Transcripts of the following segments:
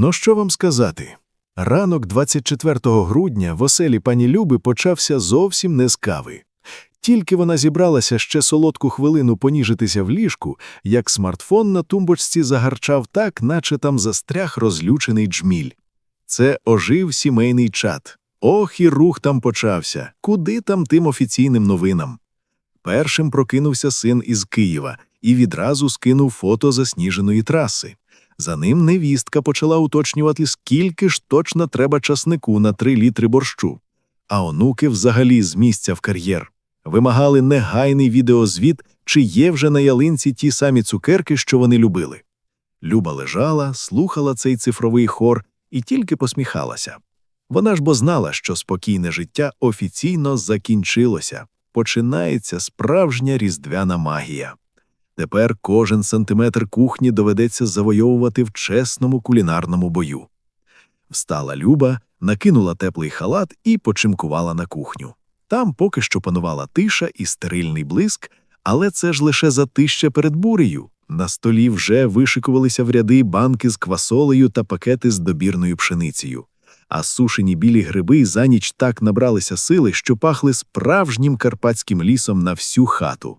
Ну що вам сказати? Ранок 24 грудня в оселі пані Люби почався зовсім не з кави. Тільки вона зібралася ще солодку хвилину поніжитися в ліжку, як смартфон на тумбочці загарчав так, наче там застряг розлючений джміль. Це ожив сімейний чат. Ох, і рух там почався. Куди там тим офіційним новинам? Першим прокинувся син із Києва і відразу скинув фото засніженої траси. За ним невістка почала уточнювати, скільки ж точно треба часнику на три літри борщу. А онуки взагалі з місця в кар'єр. Вимагали негайний відеозвіт, чи є вже на ялинці ті самі цукерки, що вони любили. Люба лежала, слухала цей цифровий хор і тільки посміхалася. Вона ж бо знала, що спокійне життя офіційно закінчилося. Починається справжня різдвяна магія. Тепер кожен сантиметр кухні доведеться завойовувати в чесному кулінарному бою. Встала Люба, накинула теплий халат і почимкувала на кухню. Там поки що панувала тиша і стерильний блиск, але це ж лише затища перед бурею. На столі вже вишикувалися в ряди банки з квасолею та пакети з добірною пшеницею. А сушені білі гриби за ніч так набралися сили, що пахли справжнім карпатським лісом на всю хату.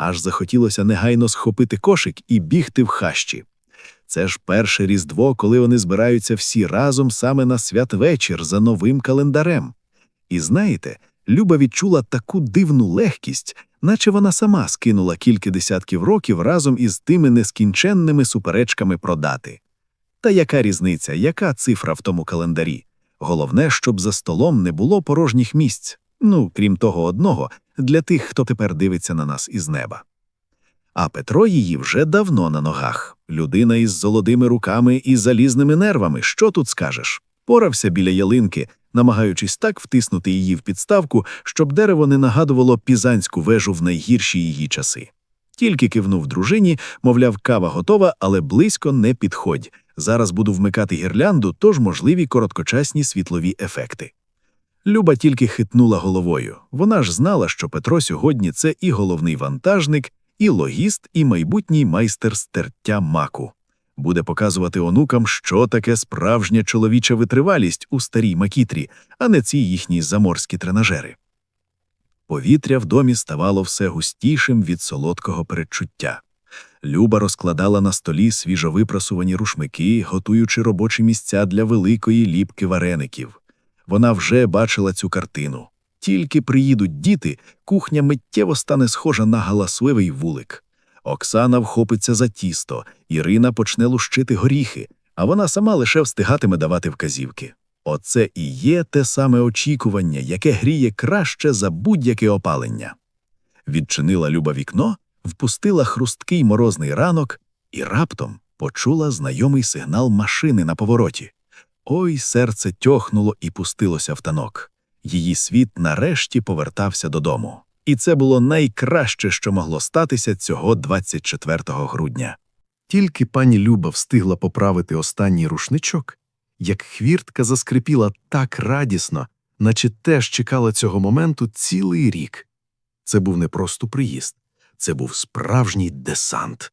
Аж захотілося негайно схопити кошик і бігти в хащі. Це ж перше різдво, коли вони збираються всі разом саме на святвечір за новим календарем. І знаєте, Люба відчула таку дивну легкість, наче вона сама скинула кілька десятків років разом із тими нескінченними суперечками про дати. Та яка різниця, яка цифра в тому календарі? Головне, щоб за столом не було порожніх місць, ну, крім того одного, для тих, хто тепер дивиться на нас із неба. А Петро її вже давно на ногах. Людина із золотими руками і залізними нервами. Що тут скажеш? Порався біля ялинки, намагаючись так втиснути її в підставку, щоб дерево не нагадувало пізанську вежу в найгірші її часи. Тільки кивнув дружині, мовляв, кава готова, але близько не підходь. Зараз буду вмикати гірлянду, тож можливі короткочасні світлові ефекти. Люба тільки хитнула головою. Вона ж знала, що Петро сьогодні це і головний вантажник, і логіст, і майбутній майстер стертя маку. Буде показувати онукам, що таке справжня чоловіча витривалість у старій макітрі, а не ці їхні заморські тренажери. Повітря в домі ставало все густішим від солодкого передчуття. Люба розкладала на столі свіжовипрасувані рушмики, готуючи робочі місця для великої ліпки вареників. Вона вже бачила цю картину. Тільки приїдуть діти, кухня миттєво стане схожа на галасливий вулик. Оксана вхопиться за тісто, Ірина почне лущити горіхи, а вона сама лише встигатиме давати вказівки. Оце і є те саме очікування, яке гріє краще за будь-яке опалення. Відчинила Люба вікно, впустила хрусткий морозний ранок і раптом почула знайомий сигнал машини на повороті. Ой, серце тьохнуло і пустилося в танок. Її світ нарешті повертався додому. І це було найкраще, що могло статися цього 24 грудня. Тільки пані Люба встигла поправити останній рушничок, як хвіртка заскрипіла так радісно, наче теж чекала цього моменту цілий рік. Це був не просто приїзд, це був справжній десант.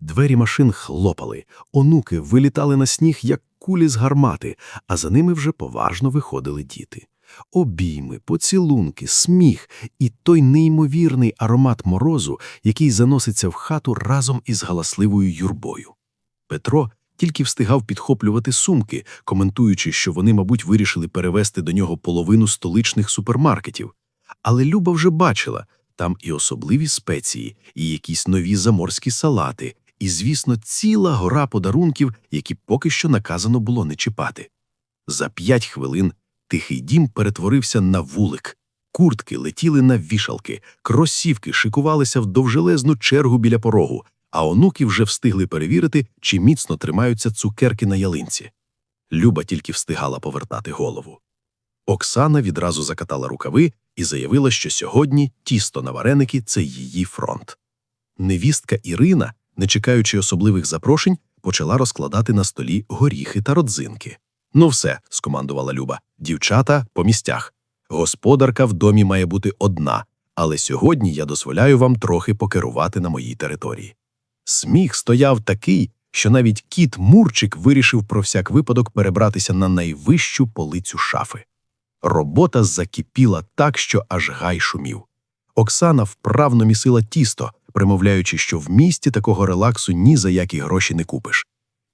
Двері машин хлопали, онуки вилітали на сніг, як кулі з гармати, а за ними вже поважно виходили діти. Обійми, поцілунки, сміх і той неймовірний аромат морозу, який заноситься в хату разом із галасливою юрбою. Петро тільки встигав підхоплювати сумки, коментуючи, що вони, мабуть, вирішили перевезти до нього половину столичних супермаркетів. Але Люба вже бачила там і особливі спеції, і якісь нові заморські салати, і, звісно, ціла гора подарунків, які поки що наказано було не чіпати. За п'ять хвилин тихий дім перетворився на вулик. Куртки летіли на вішалки, кросівки шикувалися в довжелезну чергу біля порогу, а онуки вже встигли перевірити, чи міцно тримаються цукерки на ялинці. Люба тільки встигала повертати голову. Оксана відразу закатала рукави і заявила, що сьогодні тісто на вареники це її фронт. Невістка Ірина, не чекаючи особливих запрошень, почала розкладати на столі горіхи та родзинки. Ну, все, скомандувала Люба. Дівчата по місцях. Господарка в домі має бути одна, але сьогодні я дозволяю вам трохи покерувати на моїй території. Сміх стояв такий, що навіть кіт Мурчик вирішив про всяк випадок перебратися на найвищу полицю шафи. Робота закипіла так, що аж гай шумів. Оксана вправно місила тісто, примовляючи, що в місті такого релаксу ні за які гроші не купиш.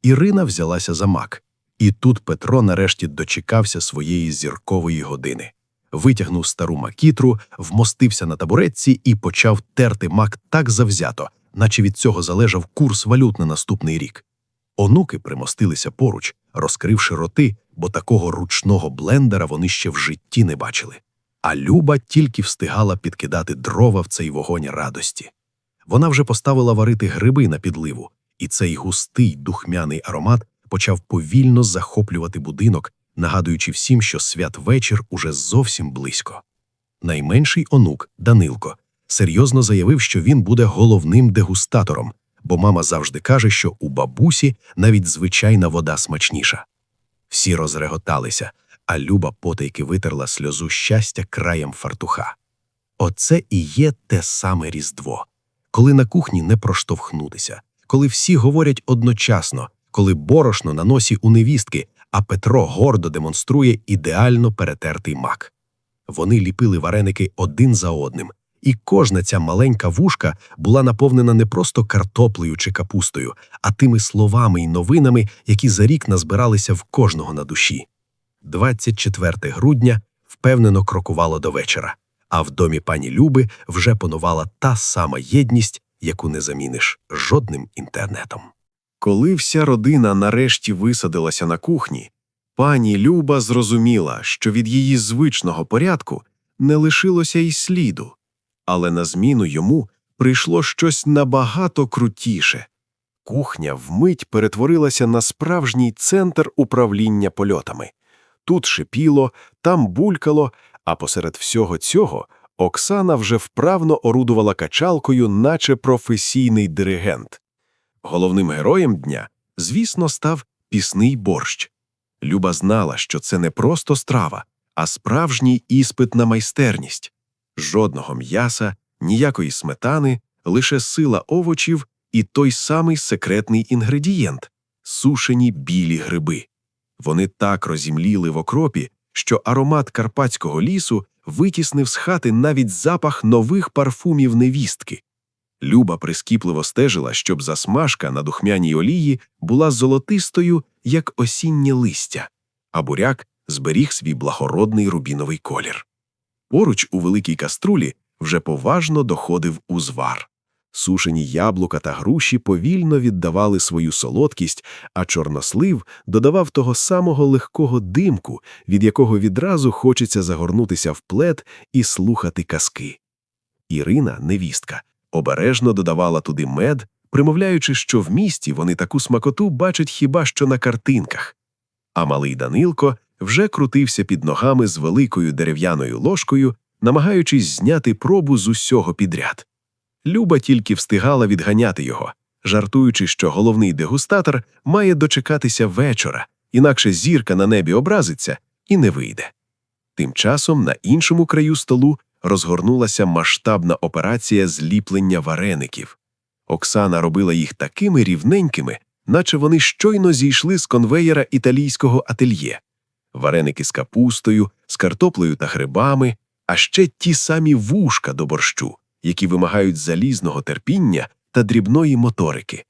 Ірина взялася за мак. І тут Петро нарешті дочекався своєї зіркової години. Витягнув стару макітру, вмостився на табуретці і почав терти мак так завзято, наче від цього залежав курс валют на наступний рік. Онуки примостилися поруч, розкривши роти, бо такого ручного блендера вони ще в житті не бачили. А Люба тільки встигала підкидати дрова в цей вогонь радості. Вона вже поставила варити гриби на підливу, і цей густий духмяний аромат почав повільно захоплювати будинок, нагадуючи всім, що святвечір уже зовсім близько. Найменший онук, Данилко, серйозно заявив, що він буде головним дегустатором, бо мама завжди каже, що у бабусі навіть звичайна вода смачніша. Всі розреготалися, а Люба потайки витерла сльозу щастя краєм фартуха. Оце і є те саме Різдво, коли на кухні не проштовхнутися, коли всі говорять одночасно, коли борошно на носі у невістки, а Петро гордо демонструє ідеально перетертий мак. Вони ліпили вареники один за одним, і кожна ця маленька вушка була наповнена не просто картоплею чи капустою, а тими словами й новинами, які за рік назбиралися в кожного на душі. 24 грудня впевнено крокувало до вечора, а в домі пані Люби вже панувала та сама єдність, яку не заміниш жодним інтернетом. Коли вся родина нарешті висадилася на кухні, пані Люба зрозуміла, що від її звичного порядку не лишилося й сліду, але на зміну йому прийшло щось набагато крутіше. Кухня вмить перетворилася на справжній центр управління польотами. Тут шипіло, там булькало, а посеред всього цього Оксана вже вправно орудувала качалкою, наче професійний диригент. Головним героєм дня, звісно, став пісний борщ. Люба знала, що це не просто страва, а справжній іспит на майстерність. Жодного м'яса, ніякої сметани, лише сила овочів і той самий секретний інгредієнт сушені білі гриби. Вони так розімліли в окропі, що аромат карпатського лісу витіснив з хати навіть запах нових парфумів невістки. Люба прискіпливо стежила, щоб засмажка на духмяній олії була золотистою, як осіннє листя, а буряк зберіг свій благородний рубіновий колір. Поруч у великій каструлі вже поважно доходив узвар. Сушені яблука та груші повільно віддавали свою солодкість, а чорнослив додавав того самого легкого димку, від якого відразу хочеться загорнутися в плед і слухати казки. Ірина, невістка, обережно додавала туди мед, примовляючи, що в місті вони таку смакоту бачать хіба що на картинках. А малий Данилко вже крутився під ногами з великою дерев'яною ложкою, намагаючись зняти пробу з усього підряд. Люба тільки встигала відганяти його, жартуючи, що головний дегустатор має дочекатися вечора, інакше зірка на небі образиться і не вийде. Тим часом на іншому краю столу розгорнулася масштабна операція зліплення вареників. Оксана робила їх такими рівненькими, наче вони щойно зійшли з конвеєра італійського ательє. Вареники з капустою, з картоплею та грибами, а ще ті самі вушка до борщу, які вимагають залізного терпіння та дрібної моторики.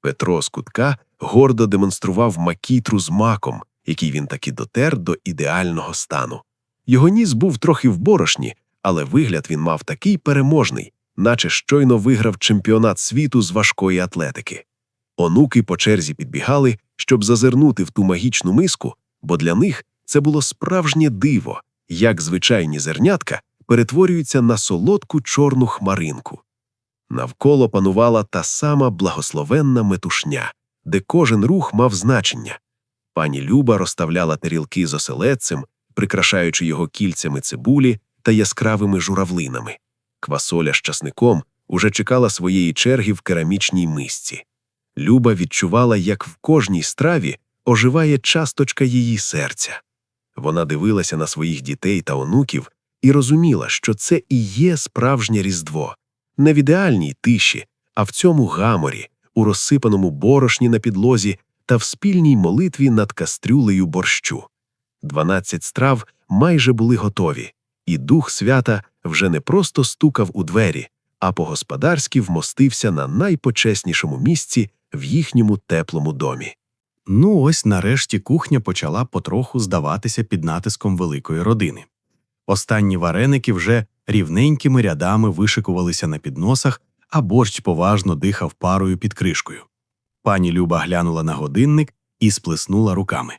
Петро з кутка гордо демонстрував макітру з маком, який він таки дотер до ідеального стану. Його ніс був трохи в борошні, але вигляд він мав такий переможний, наче щойно виграв чемпіонат світу з важкої атлетики. Онуки по черзі підбігали, щоб зазирнути в ту магічну миску, бо для них це було справжнє диво, як звичайні зернятка перетворюються на солодку чорну хмаринку. Навколо панувала та сама благословенна метушня, де кожен рух мав значення. Пані Люба розставляла тарілки з оселедцем, прикрашаючи його кільцями цибулі та яскравими журавлинами. Квасоля з часником уже чекала своєї черги в керамічній мисці. Люба відчувала, як в кожній страві оживає часточка її серця. Вона дивилася на своїх дітей та онуків і розуміла, що це і є справжнє Різдво, не в ідеальній тиші, а в цьому гаморі, у розсипаному борошні на підлозі та в спільній молитві над кастрюлею борщу. Дванадцять страв майже були готові, і дух свята вже не просто стукав у двері, а по-господарськи вмостився на найпочеснішому місці в їхньому теплому домі. Ну, ось нарешті кухня почала потроху здаватися під натиском великої родини. Останні вареники вже рівненькими рядами вишикувалися на підносах, а борщ поважно дихав парою під кришкою. Пані Люба глянула на годинник і сплеснула руками.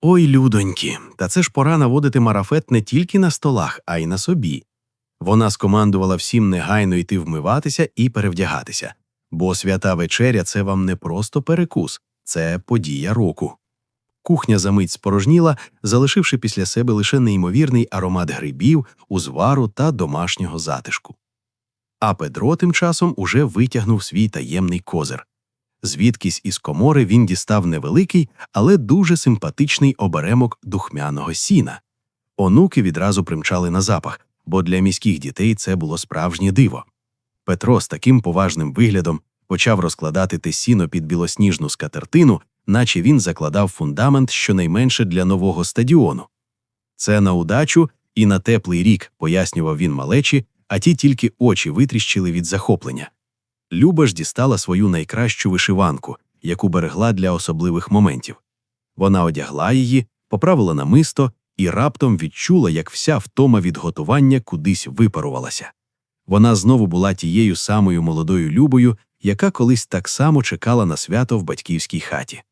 Ой, людоньки, та це ж пора наводити марафет не тільки на столах, а й на собі. Вона скомандувала всім негайно йти вмиватися і перевдягатися, бо свята вечеря це вам не просто перекус, це подія року. Кухня за мить спорожніла, залишивши після себе лише неймовірний аромат грибів, узвару та домашнього затишку. А Петро тим часом уже витягнув свій таємний козир. Звідкись із комори він дістав невеликий, але дуже симпатичний оберемок духмяного сіна. Онуки відразу примчали на запах, бо для міських дітей це було справжнє диво. Петро з таким поважним виглядом почав розкладати те сіно під білосніжну скатертину, наче він закладав фундамент щонайменше для нового стадіону. Це на удачу і на теплий рік, пояснював він малечі, а ті тільки очі витріщили від захоплення. Люба ж дістала свою найкращу вишиванку, яку берегла для особливих моментів. Вона одягла її, поправила намисто і раптом відчула, як вся втома від готування кудись випарувалася. Вона знову була тією самою молодою Любою, яка колись так само чекала на свято в батьківській хаті.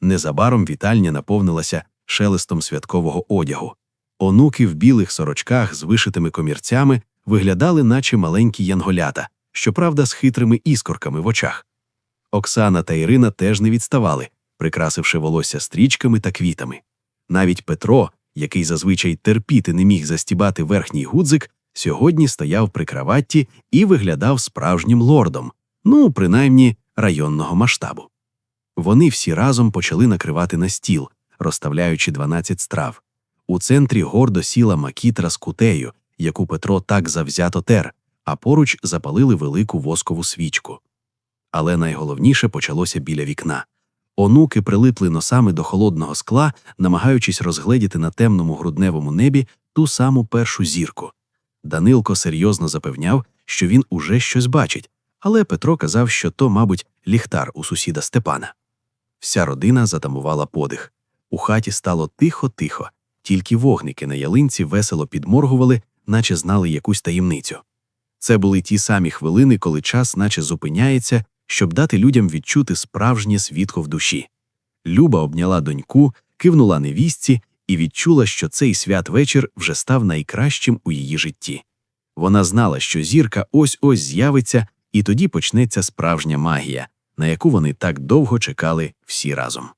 Незабаром вітальня наповнилася шелестом святкового одягу. Онуки в білих сорочках з вишитими комірцями виглядали, наче маленькі янголята, щоправда, з хитрими іскорками в очах. Оксана та Ірина теж не відставали, прикрасивши волосся стрічками та квітами. Навіть Петро, який зазвичай терпіти не міг застібати верхній гудзик, сьогодні стояв при краватті і виглядав справжнім лордом, ну, принаймні, районного масштабу. Вони всі разом почали накривати на стіл, розставляючи 12 страв. У центрі гордо сіла макітра з кутею, яку Петро так завзято тер, а поруч запалили велику воскову свічку. Але найголовніше почалося біля вікна. Онуки прилипли носами до холодного скла, намагаючись розгледіти на темному грудневому небі ту саму першу зірку. Данилко серйозно запевняв, що він уже щось бачить, але Петро казав, що то, мабуть, ліхтар у сусіда Степана. Вся родина затамувала подих. У хаті стало тихо-тихо, тільки вогники на ялинці весело підморгували, наче знали якусь таємницю. Це були ті самі хвилини, коли час наче зупиняється, щоб дати людям відчути справжнє світло в душі. Люба обняла доньку, кивнула невістці і відчула, що цей святвечір вже став найкращим у її житті. Вона знала, що зірка ось ось з'явиться, і тоді почнеться справжня магія, на яку вони так довго чекали всі разом.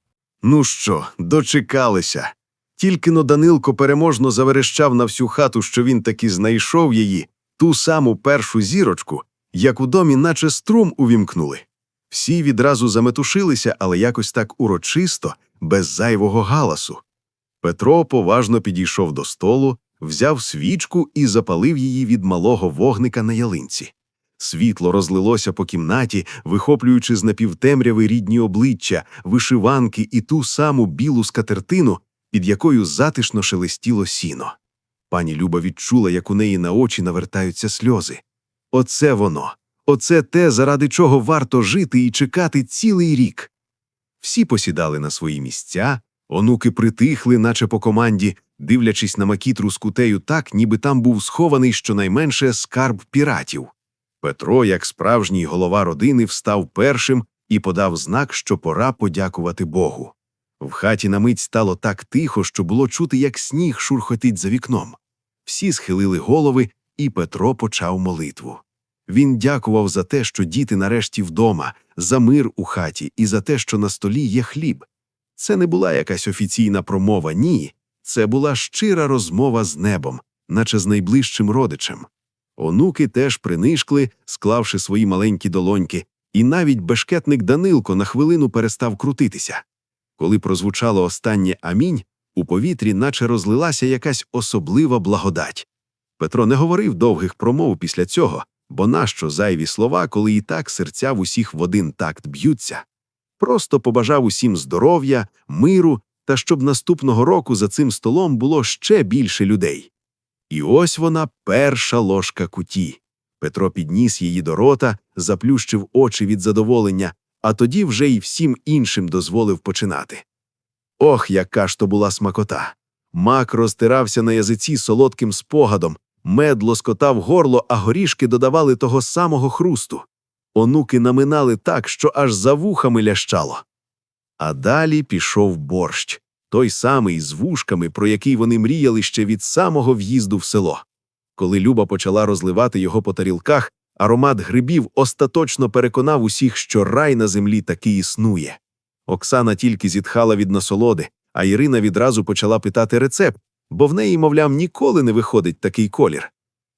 Ну що, дочекалися. Тільки но Данилко переможно заверещав на всю хату, що він таки знайшов її, ту саму першу зірочку, як у домі, наче струм увімкнули. Всі відразу заметушилися, але якось так урочисто, без зайвого галасу. Петро поважно підійшов до столу, взяв свічку і запалив її від малого вогника на ялинці. Світло розлилося по кімнаті, вихоплюючи з напівтемряви рідні обличчя, вишиванки і ту саму білу скатертину, під якою затишно шелестіло сіно. Пані Люба відчула, як у неї на очі навертаються сльози. Оце воно, оце те, заради чого варто жити і чекати цілий рік. Всі посідали на свої місця, онуки притихли, наче по команді, дивлячись на макітру з кутею так, ніби там був схований щонайменше скарб піратів. Петро, як справжній голова родини, встав першим і подав знак, що пора подякувати Богу. В хаті на мить стало так тихо, що було чути, як сніг шурхотить за вікном. Всі схилили голови, і Петро почав молитву. Він дякував за те, що діти нарешті вдома, за мир у хаті і за те, що на столі є хліб. Це не була якась офіційна промова, ні. Це була щира розмова з небом, наче з найближчим родичем. Онуки теж принишкли, склавши свої маленькі долоньки, і навіть бешкетник Данилко на хвилину перестав крутитися. Коли прозвучало останнє амінь, у повітрі наче розлилася якась особлива благодать. Петро не говорив довгих промов після цього, Бо нащо зайві слова, коли і так серця в усіх в один такт б'ються? Просто побажав усім здоров'я, миру та щоб наступного року за цим столом було ще більше людей. І ось вона перша ложка куті. Петро підніс її до рота, заплющив очі від задоволення, а тоді вже й всім іншим дозволив починати. Ох, яка ж то була смакота! Мак розтирався на язиці солодким спогадом, мед лоскотав горло, а горішки додавали того самого хрусту. Онуки наминали так, що аж за вухами лящало. А далі пішов борщ, той самий з вушками, про який вони мріяли ще від самого в'їзду в село. Коли Люба почала розливати його по тарілках, аромат грибів остаточно переконав усіх, що рай на землі таки існує. Оксана тільки зітхала від насолоди, а Ірина відразу почала питати рецепт, бо в неї, мовляв, ніколи не виходить такий колір.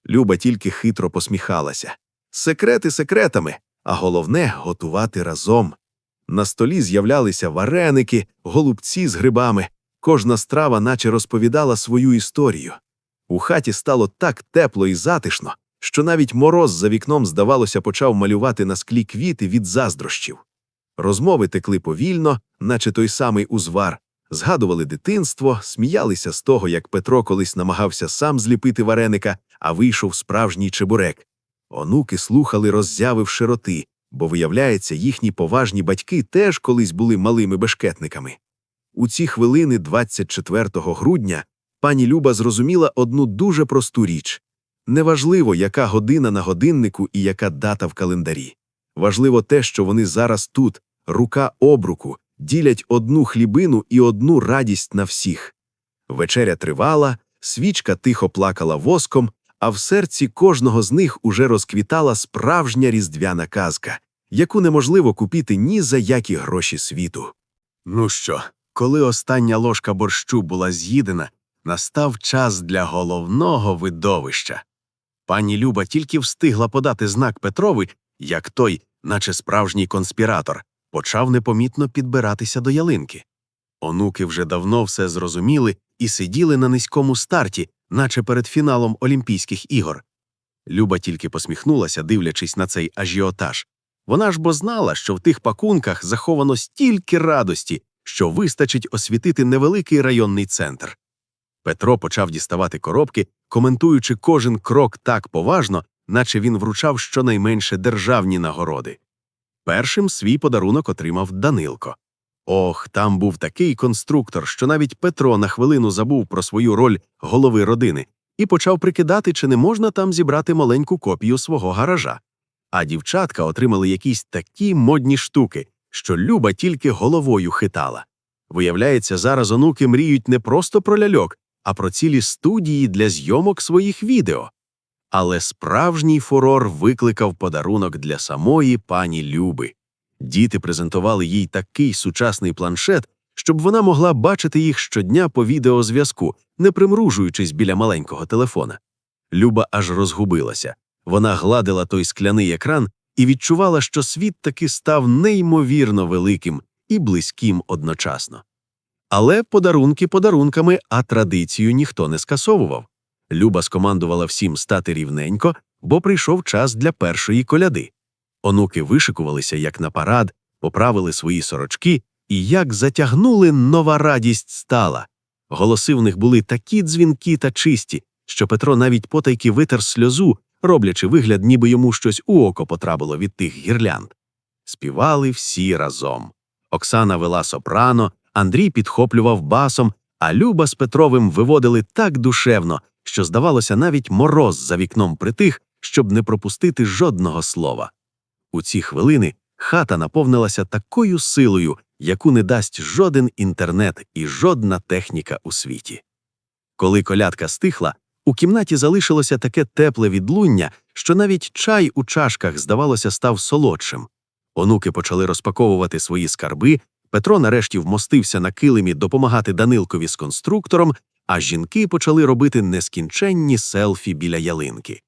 Люба тільки хитро посміхалася. Секрети секретами, а головне готувати разом. На столі з'являлися вареники, голубці з грибами. Кожна страва наче розповідала свою історію. У хаті стало так тепло і затишно, що навіть мороз за вікном, здавалося, почав малювати на склі квіти від заздрощів. Розмови текли повільно, наче той самий узвар, згадували дитинство, сміялися з того, як Петро колись намагався сам зліпити вареника, а вийшов справжній чебурек. Онуки слухали, роззявивши роти, бо, виявляється, їхні поважні батьки теж колись були малими бешкетниками. У ці хвилини 24 грудня пані Люба зрозуміла одну дуже просту річ. Неважливо, яка година на годиннику і яка дата в календарі. Важливо те, що вони зараз тут, рука об руку, ділять одну хлібину і одну радість на всіх. Вечеря тривала, свічка тихо плакала воском, а в серці кожного з них уже розквітала справжня різдвяна казка, яку неможливо купити ні за які гроші світу. Ну що, коли остання ложка борщу була з'їдена, настав час для головного видовища. Пані Люба тільки встигла подати знак Петрові, як той, наче справжній конспіратор, почав непомітно підбиратися до ялинки. Онуки вже давно все зрозуміли і сиділи на низькому старті, наче перед фіналом Олімпійських ігор. Люба тільки посміхнулася, дивлячись на цей ажіотаж. Вона ж бо знала, що в тих пакунках заховано стільки радості, що вистачить освітити невеликий районний центр. Петро почав діставати коробки, коментуючи кожен крок так поважно, наче він вручав щонайменше державні нагороди. Першим свій подарунок отримав Данилко. Ох, там був такий конструктор, що навіть Петро на хвилину забув про свою роль голови родини і почав прикидати, чи не можна там зібрати маленьку копію свого гаража. А дівчатка отримали якісь такі модні штуки, що Люба тільки головою хитала. Виявляється, зараз онуки мріють не просто про ляльок, а про цілі студії для зйомок своїх відео. Але справжній фурор викликав подарунок для самої пані Люби. Діти презентували їй такий сучасний планшет, щоб вона могла бачити їх щодня по відеозв'язку, не примружуючись біля маленького телефона. Люба аж розгубилася. Вона гладила той скляний екран і відчувала, що світ таки став неймовірно великим і близьким одночасно. Але подарунки подарунками, а традицію ніхто не скасовував. Люба скомандувала всім стати рівненько, бо прийшов час для першої коляди. Онуки вишикувалися як на парад, поправили свої сорочки, і як затягнули, нова радість стала. Голоси в них були такі дзвінкі та чисті, що Петро навіть потайки витер сльозу, роблячи вигляд, ніби йому щось у око потрапило від тих гірлянд. Співали всі разом. Оксана вела сопрано, Андрій підхоплював басом, а Люба з Петровим виводили так душевно, що, здавалося, навіть мороз за вікном притих, щоб не пропустити жодного слова. У ці хвилини хата наповнилася такою силою, яку не дасть жоден інтернет і жодна техніка у світі. Коли колядка стихла, у кімнаті залишилося таке тепле відлуння, що навіть чай у чашках, здавалося, став солодшим. Онуки почали розпаковувати свої скарби, Петро нарешті вмостився на килимі допомагати Данилкові з конструктором, а жінки почали робити нескінченні селфі біля ялинки.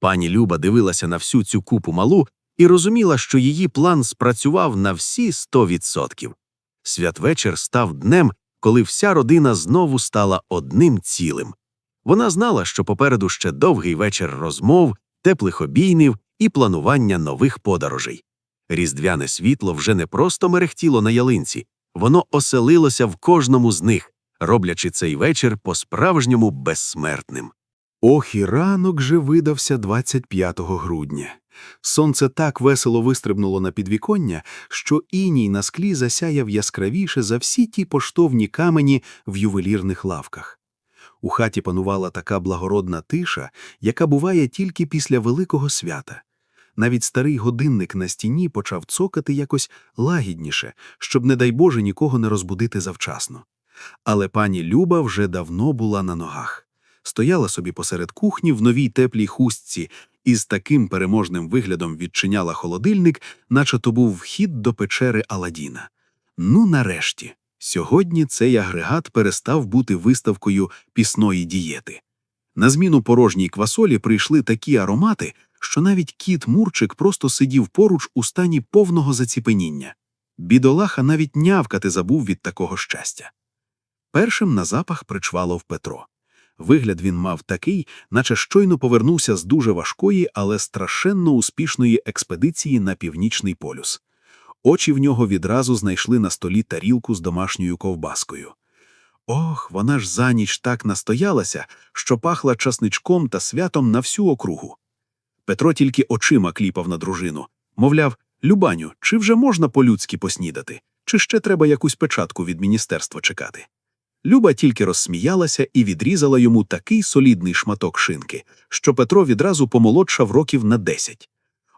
Пані Люба дивилася на всю цю купу малу і розуміла, що її план спрацював на всі 100%. Святвечір став днем, коли вся родина знову стала одним цілим. Вона знала, що попереду ще довгий вечір розмов, теплих обійнів і планування нових подорожей. Різдвяне світло вже не просто мерехтіло на ялинці, воно оселилося в кожному з них, роблячи цей вечір по-справжньому безсмертним. Ох, і ранок же видався 25 грудня. Сонце так весело вистрибнуло на підвіконня, що іній на склі засяяв яскравіше за всі ті поштовні камені в ювелірних лавках. У хаті панувала така благородна тиша, яка буває тільки після великого свята. Навіть старий годинник на стіні почав цокати якось лагідніше, щоб, не дай Боже, нікого не розбудити завчасно. Але пані Люба вже давно була на ногах стояла собі посеред кухні в новій теплій хустці і з таким переможним виглядом відчиняла холодильник, наче то був вхід до печери Аладіна. Ну, нарешті, сьогодні цей агрегат перестав бути виставкою пісної дієти. На зміну порожній квасолі прийшли такі аромати, що навіть кіт Мурчик просто сидів поруч у стані повного заціпеніння. Бідолаха навіть нявкати забув від такого щастя. Першим на запах причвалов Петро. Вигляд він мав такий, наче щойно повернувся з дуже важкої, але страшенно успішної експедиції на північний полюс. Очі в нього відразу знайшли на столі тарілку з домашньою ковбаскою. Ох, вона ж за ніч так настоялася, що пахла часничком та святом на всю округу. Петро тільки очима кліпав на дружину. Мовляв, Любаню, чи вже можна по-людськи поснідати, чи ще треба якусь печатку від міністерства чекати? Люба тільки розсміялася і відрізала йому такий солідний шматок шинки, що Петро відразу помолодшав років на десять.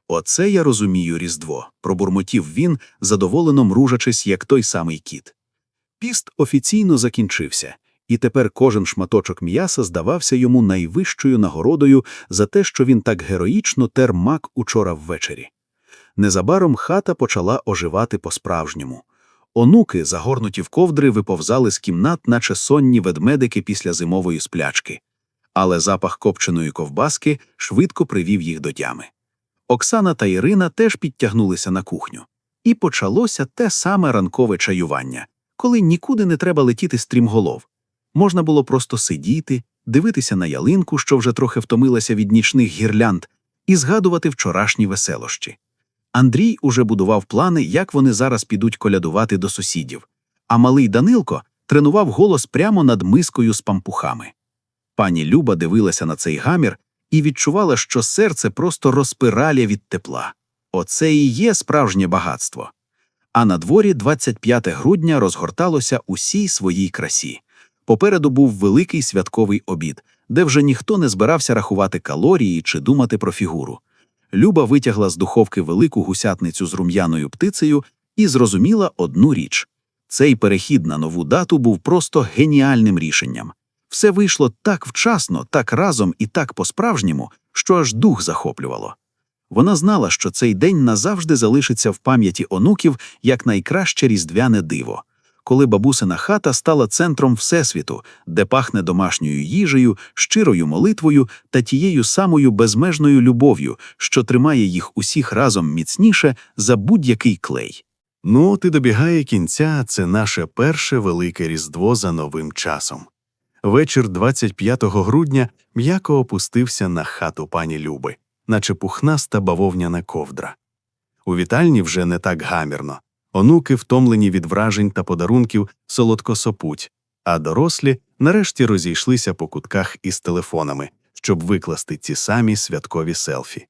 Оце я розумію Різдво, пробурмотів він, задоволено мружачись, як той самий кіт. Піст офіційно закінчився, і тепер кожен шматочок м'яса здавався йому найвищою нагородою за те, що він так героїчно тер мак учора ввечері. Незабаром хата почала оживати по-справжньому. Онуки, загорнуті в ковдри, виповзали з кімнат, наче сонні ведмедики після зимової сплячки. Але запах копченої ковбаски швидко привів їх до тями. Оксана та Ірина теж підтягнулися на кухню. І почалося те саме ранкове чаювання, коли нікуди не треба летіти стрімголов. Можна було просто сидіти, дивитися на ялинку, що вже трохи втомилася від нічних гірлянд, і згадувати вчорашні веселощі. Андрій уже будував плани, як вони зараз підуть колядувати до сусідів, а малий Данилко тренував голос прямо над мискою з пампухами. Пані Люба дивилася на цей гамір і відчувала, що серце просто розпираля від тепла. Оце і є справжнє багатство. А на дворі 25 грудня розгорталося усій своїй красі. Попереду був великий святковий обід, де вже ніхто не збирався рахувати калорії чи думати про фігуру. Люба витягла з духовки велику гусятницю з рум'яною птицею і зрозуміла одну річ: цей перехід на нову дату був просто геніальним рішенням. Все вийшло так вчасно, так разом і так по-справжньому, що аж дух захоплювало. Вона знала, що цей день назавжди залишиться в пам'яті онуків як найкраще різдвяне диво, коли бабусина хата стала центром Всесвіту, де пахне домашньою їжею, щирою молитвою та тією самою безмежною любов'ю, що тримає їх усіх разом міцніше за будь-який клей. Ну, ти добігає кінця, це наше перше велике Різдво за новим часом. Вечір 25 грудня м'яко опустився на хату пані Люби, наче пухнаста бавовняна ковдра. У вітальні вже не так гамірно. Онуки, втомлені від вражень та подарунків, солодко сопуть, а дорослі нарешті розійшлися по кутках із телефонами, щоб викласти ці самі святкові селфі.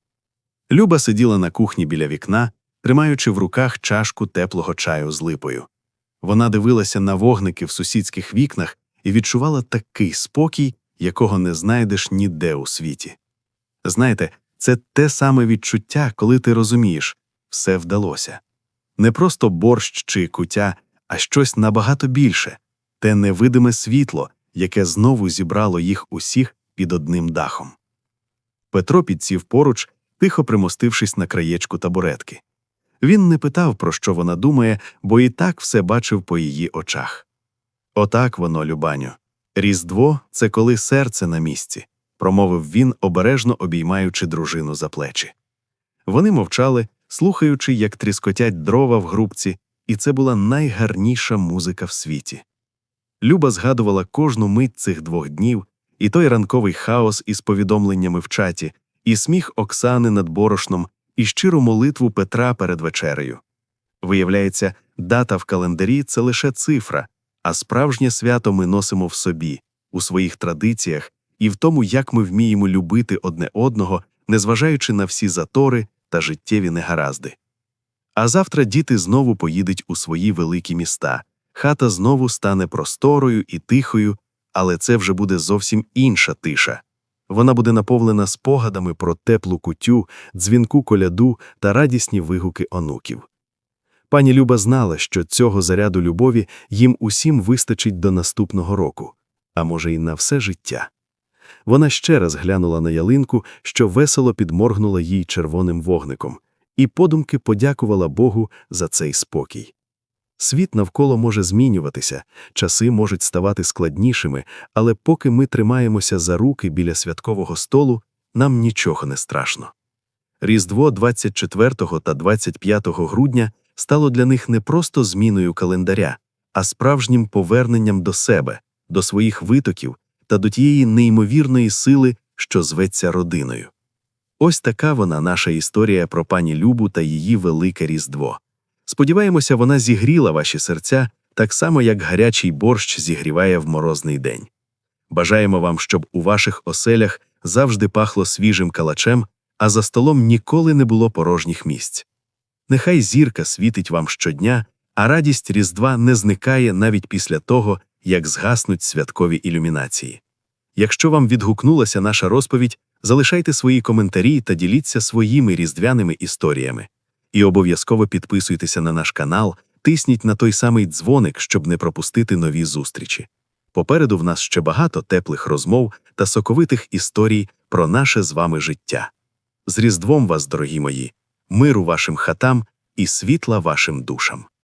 Люба сиділа на кухні біля вікна, тримаючи в руках чашку теплого чаю з липою. Вона дивилася на вогники в сусідських вікнах і відчувала такий спокій, якого не знайдеш ніде у світі. Знаєте, це те саме відчуття, коли ти розумієш все вдалося. Не просто борщ чи куття, а щось набагато більше те невидиме світло, яке знову зібрало їх усіх під одним дахом. Петро підсів поруч, тихо примостившись на краєчку табуретки. Він не питав, про що вона думає, бо і так все бачив по її очах. Отак воно, Любаню. Різдво це коли серце на місці, промовив він, обережно обіймаючи дружину за плечі. Вони мовчали, слухаючи, як тріскотять дрова в грубці, і це була найгарніша музика в світі. Люба згадувала кожну мить цих двох днів, і той ранковий хаос із повідомленнями в чаті, і сміх Оксани над борошном, і щиру молитву Петра перед вечерею. Виявляється, дата в календарі це лише цифра, а справжнє свято ми носимо в собі, у своїх традиціях і в тому, як ми вміємо любити одне одного, незважаючи на всі затори та життєві негаразди. А завтра діти знову поїдуть у свої великі міста. Хата знову стане просторою і тихою, але це вже буде зовсім інша тиша. Вона буде наповнена спогадами про теплу кутю, дзвінку коляду та радісні вигуки онуків. Пані Люба знала, що цього заряду любові їм усім вистачить до наступного року, а може, й на все життя. Вона ще раз глянула на ялинку, що весело підморгнула їй червоним вогником, і подумки подякувала Богу за цей спокій. Світ навколо може змінюватися, часи можуть ставати складнішими, але поки ми тримаємося за руки біля святкового столу, нам нічого не страшно. Різдво 24 та 25 грудня стало для них не просто зміною календаря, а справжнім поверненням до себе, до своїх витоків та до тієї неймовірної сили, що зветься родиною. Ось така вона наша історія про пані Любу та її велике Різдво. Сподіваємося, вона зігріла ваші серця так само, як гарячий борщ зігріває в морозний день. Бажаємо вам, щоб у ваших оселях завжди пахло свіжим калачем, а за столом ніколи не було порожніх місць. Нехай зірка світить вам щодня, а радість Різдва не зникає навіть після того, як згаснуть святкові ілюмінації. Якщо вам відгукнулася наша розповідь, залишайте свої коментарі та діліться своїми різдвяними історіями. І обов'язково підписуйтеся на наш канал, тисніть на той самий дзвоник, щоб не пропустити нові зустрічі. Попереду в нас ще багато теплих розмов та соковитих історій про наше з вами життя. З Різдвом вас, дорогі мої, миру вашим хатам і світла вашим душам.